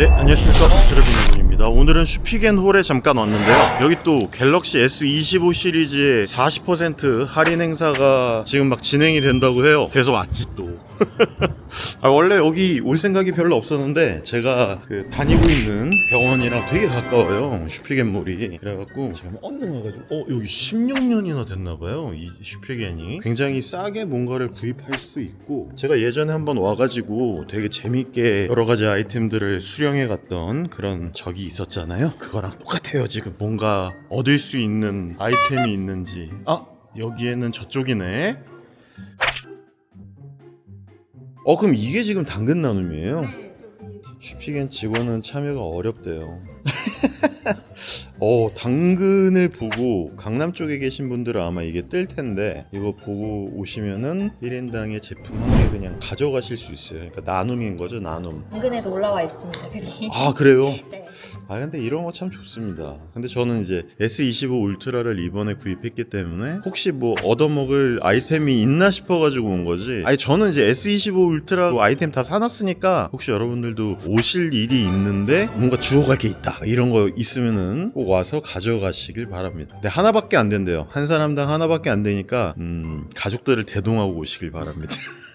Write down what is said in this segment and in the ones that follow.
네, 안녕하십니까. 드래곤입니다. 오늘은 슈피겐홀에 잠깐 왔는데요. 여기 또 갤럭시 S25 시리즈의 40% 할인 행사가 지금 막 진행이 된다고 해요. 그래서 왔지 또. 아, 원래 여기 올 생각이 별로 없었는데 제가 그 다니고 있는 병원이랑 되게 가까워요. 슈피겐몰이. 그래갖고 지금 언능 와가지고 어 여기 16년이나 됐나봐요. 이 슈피겐이 굉장히 싸게 뭔가를 구입할 수 있고 제가 예전에 한번 와가지고 되게 재밌게 여러 가지 아이템들을 수령해 갔던 그런 적이 있었잖아요. 그거랑 똑같아요. 지금 뭔가 얻을 수 있는 아이템이 있는지. 아 여기에는 저쪽이네. 어 그럼 이게 지금 당근 나눔이에요? 슈피겐 직원은 참여가 어렵대요. 어 당근을 보고 강남 쪽에 계신 분들은 아마 이게 뜰 텐데 이거 보고 오시면은 1인당의 제품 한개 그냥 가져가실 수 있어요. 그러니까 나눔인 거죠 나눔. 당근에도 올라와 있습니다. 아 그래요? 네. 아 근데 이런 거 참 좋습니다. 근데 저는 이제 S25 울트라를 이번에 구입했기 때문에 혹시 뭐 얻어먹을 아이템이 있나 싶어가지고 온 거지. 아니 저는 이제 S25 울트라 아이템 다 사놨으니까 혹시 여러분들도 오실 일이 있는데 뭔가 주워갈 게 있다 이런 거 있으면은 꼭 와서 가져가시길 바랍니다. 근데 하나밖에 안 된대요. 한 사람당 하나밖에 안 되니까 음, 가족들을 대동하고 오시길 바랍니다.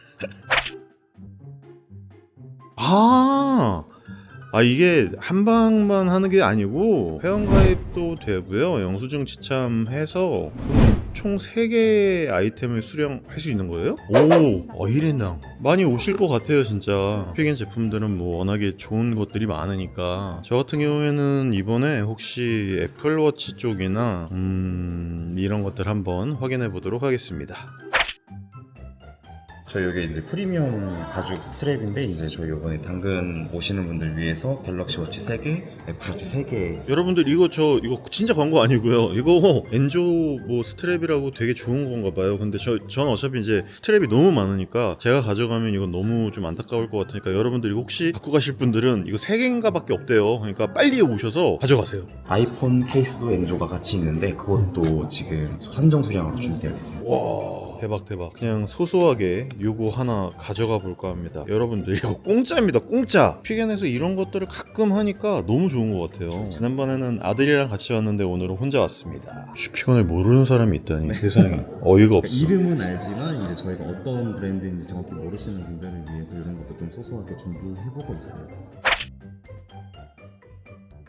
아. 아 이게 한 방만 하는 게 아니고 회원가입도 되고요 영수증 지참해서 총 3개 아이템을 수령할 수 있는 거예요? 오 어, 1인당 많이 오실 것 같아요 진짜 피겐 제품들은 뭐 워낙에 좋은 것들이 많으니까 저 같은 경우에는 이번에 혹시 애플워치 쪽이나 음 이런 것들 한번 확인해 보도록 하겠습니다 저희 여기 이제 프리미엄 가죽 스트랩인데 이제 저희 이번에 당근 오시는 분들 위해서 갤럭시 워치 3개, 애플 워치 3개 여러분들 이거 저 이거 진짜 광고 아니고요. 이거 엔조 뭐 스트랩이라고 되게 좋은 건가 봐요. 근데 저 전 어차피 이제 스트랩이 너무 많으니까 제가 가져가면 이건 너무 좀 안타까울 것 같으니까 여러분들 이거 혹시 갖고 가실 분들은 이거 세 개인가밖에 없대요. 그러니까 빨리 오셔서 가져가세요. 아이폰 케이스도 엔조가 같이 있는데 그것도 지금 한정 수량으로 준비되어 있습니다. 와 대박 대박. 그냥 소소하게 요거 하나 가져가 볼까 합니다. 여러분들 이거 공짜입니다. 공짜. 피겐에서 이런 것들을 가끔 하니까 너무 좋은 것 같아요. 지난번에는 아들이랑 같이 왔는데 오늘은 혼자 왔습니다. 슈피건을 모르는 사람이 있다니 세상에 어이가 없어. 이름은 알지만 이제 저희가 어떤 브랜드인지 정확히 모르시는 분들을 위해서 이런 것도 좀 소소하게 준비해보고 있어요.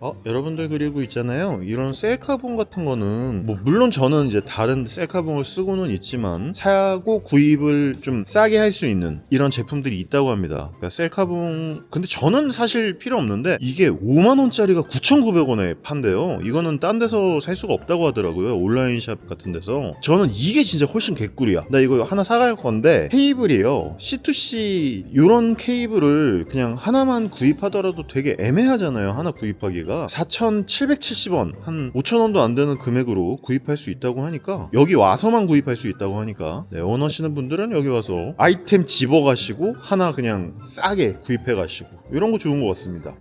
어, 여러분들 그리고 있잖아요. 이런 셀카봉 같은 거는 뭐 물론 저는 이제 다른 셀카봉을 쓰고는 있지만 사고 구입을 좀 싸게 할 수 있는 이런 제품들이 있다고 합니다. 그러니까 셀카봉 근데 저는 사실 필요 없는데 이게 5만 원짜리가 9,900원에 판대요. 이거는 딴 데서 살 수가 없다고 하더라고요. 온라인 샵 같은 데서. 저는 이게 진짜 훨씬 개꿀이야. 나 이거 하나 사갈 건데 케이블이에요. C2C 이런 케이블을 그냥 하나만 구입하더라도 되게 애매하잖아요. 하나 구입하기가 4,770원 한 5,000원도 안 되는 금액으로 구입할 수 있다고 하니까 여기 와서만 구입할 수 있다고 하니까 네, 원하시는 분들은 여기 와서 아이템 집어 가시고 하나 그냥 싸게 구입해 가시고 이런 거 좋은 것 같습니다.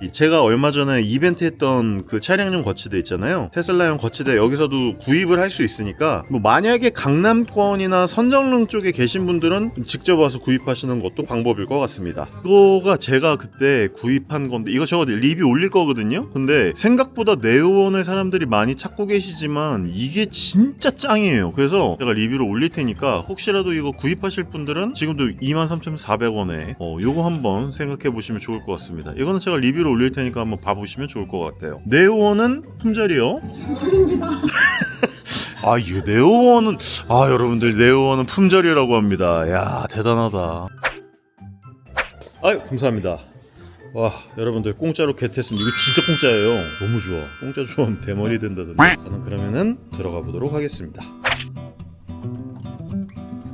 이 제가 얼마 전에 이벤트 했던 그 차량용 거치대 있잖아요. 테슬라용 거치대 여기서도 구입을 할 수 있으니까 뭐 만약에 강남권이나 선정릉 쪽에 계신 분들은 직접 와서 구입하시는 것도 방법일 것 같습니다. 이거가 제가 그때 구입한 건데 이거 저 리뷰 올릴 거거든요. 근데 생각보다 네오원을 사람들이 많이 찾고 계시지만 이게 진짜 짱이에요. 그래서 제가 리뷰를 올릴 테니까 혹시라도 이거 구입하실 분들은 지금도 23,400원에 어, 요거 한번 생각해 보시면 좋을 것 같습니다. 이거는 제가 리뷰를 올릴 테니까 한번 봐보시면 좋을 것 같아요. 네오원은 품절이요? 품절입니다. 아, 이게 네오원은 아, 여러분들 네오원은 품절이라고 합니다. 야, 대단하다. 아유, 감사합니다. 와, 여러분들 공짜로 겟했습니다. 이거 진짜 공짜예요. 너무 좋아. 공짜 주면 대머리 된다던데. 저는 그러면은 들어가 보도록 하겠습니다.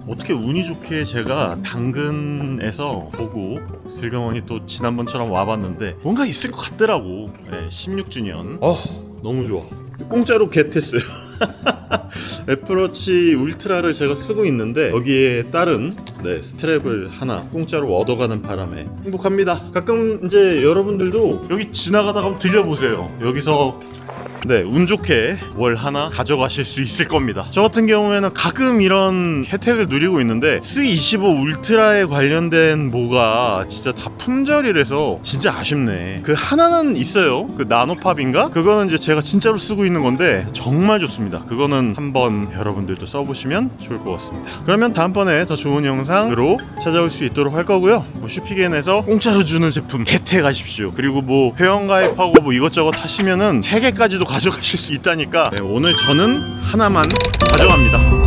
어떻게 운이 좋게 제가 당근에서 보고 슬그머니 또 지난번처럼 와봤는데 뭔가 있을 것 같더라고. 네, 16주년. 어 너무 좋아. 공짜로 겟했어요. 애플워치 울트라를 제가 쓰고 있는데 여기에 따른 네, 스트랩을 하나 공짜로 얻어가는 바람에 행복합니다. 가끔 이제 여러분들도 여기 지나가다가 한번 들려보세요. 여기서 네, 운 좋게 월 하나 가져가실 수 있을 겁니다. 저 같은 경우에는 가끔 이런 혜택을 누리고 있는데 S25 울트라에 관련된 뭐가 진짜 다 품절이라서 진짜 아쉽네. 그 하나는 있어요. 그 나노팝인가? 그거는 이제 제가 진짜로 쓰고 있는 건데 정말 좋습니다. 그거는 한번 여러분들도 써보시면 좋을 것 같습니다. 그러면 다음번에 더 좋은 영상으로 찾아올 수 있도록 할 거고요. 뭐 슈피겐에서 공짜로 주는 제품 혜택하십시오. 그리고 뭐 회원가입하고 뭐 이것저것 하시면은 3개까지도 가져가실 수 있다니까 네, 오늘 저는 하나만 가져갑니다.